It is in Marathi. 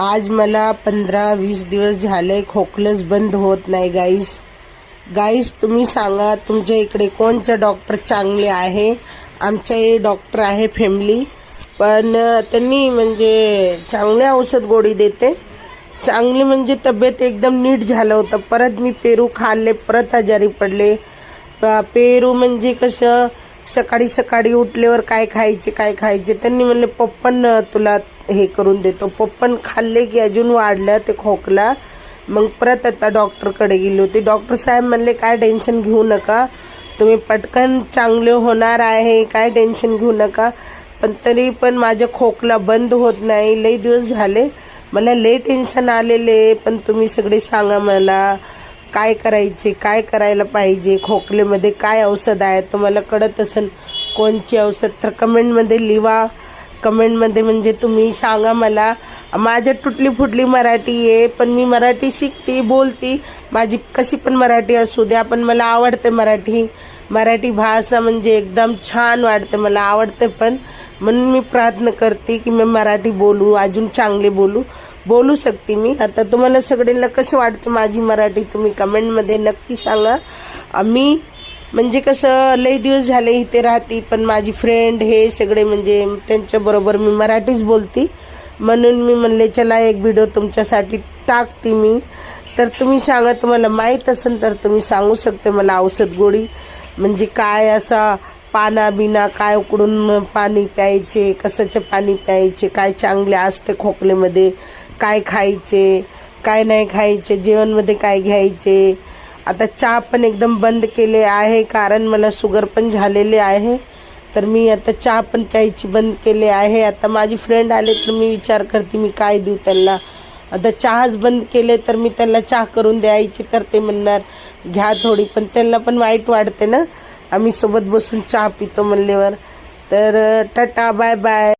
आज मला पंधरा वीस दिवस झाले खोकलंच बंद होत नाही गाईस गाईस तुम्ही सांगा तुमच्या इकडे कोणचं डॉक्टर चांगले आहे? आमच्या हे डॉक्टर आहे फॅमिली पण त्यांनी म्हणजे चांगले औषध गोळी देते. चांगली म्हणजे तब्येत एकदम नीट झालं होतं. परत मी पेरू खाल्ले परत आजारी पडले. पेरू म्हणजे कसं सकाळी सकाळी उठल्यावर काय खायचे काय खायचे त्यांनी म्हणले पप्पन तुला हे करून देतो. पप्पन खाल्ले की अजून वाढलं ते खोकला. मग परत आता डॉक्टरकडे गेली होती. डॉक्टर साहेब म्हणले काय टेन्शन घेऊ नका. तुम्ही पटकन चांगले होणार आहे काय टेन्शन घेऊ नका. पण तरी पण माझं खोकला बंद होत नाही. लई दिवस झाले. मला लई टेन्शन आलेले पण तुम्ही सगळे सांगा मला. काय करायचे काय करायला पाहिजे खोकलेमध्ये काय औषध आहे तुम्हाला कळत असेल कोणची औषध तर कमेंटमध्ये लिवा. कमेंटमध्ये म्हणजे तुम्ही सांगा मला. माझ्या तुटली फुटली मराठी आहे पण मी मराठी शिकते बोलती. माझी कशी पण मराठी असू द्या पण मला आवडते मराठी. मराठी भाषा म्हणजे एकदम छान वाटते मला आवडते पण. म्हणून मी प्रयत्न करते की मी मराठी बोलू अजून चांगले बोलू. बोलू शकते मी. आता तुम्हाला सगळ्यांना कसं वाटतं माझी मराठी तुम्ही कमेंटमध्ये नक्की सांगा. मी म्हणजे कसं लई दिवस झाले इथे राहते पण माझी फ्रेंड हे सगळे म्हणजे त्यांच्याबरोबर मी मराठीच बोलते. म्हणून मी म्हणले चला एक व्हिडिओ तुमच्यासाठी टाकते मी. तर तुम्ही सांगा तुम्हाला माहीत असेल तर तुम्ही सांगू शकते मला औषध गोळी. म्हणजे काय असा पाना बिना काय उकडून पाणी प्यायचे कसाचे पाणी प्यायचे काय चांगले असते खोकलेमध्ये काय खायचे काय नाही खायचे जेवणमध्ये काय घ्यायचे. आता चहा पण एकदम बंद केले आहे कारण मला शुगर पण झालेले आहे. तर मी आता चहा पण प्यायची बंद केले आहे. आता माझी फ्रेंड आले तर मी विचार करते मी काय देऊ त्यांना. आता चहाच बंद केले तर मी त्यांना चहा करून द्यायची तर ते म्हणणार घ्या थोडी. पण त्यांना पण वाईट वाटते ना. आम्ही सोबत बसून चहा पितो म्हणल्यावर. तर टाटा बाय बाय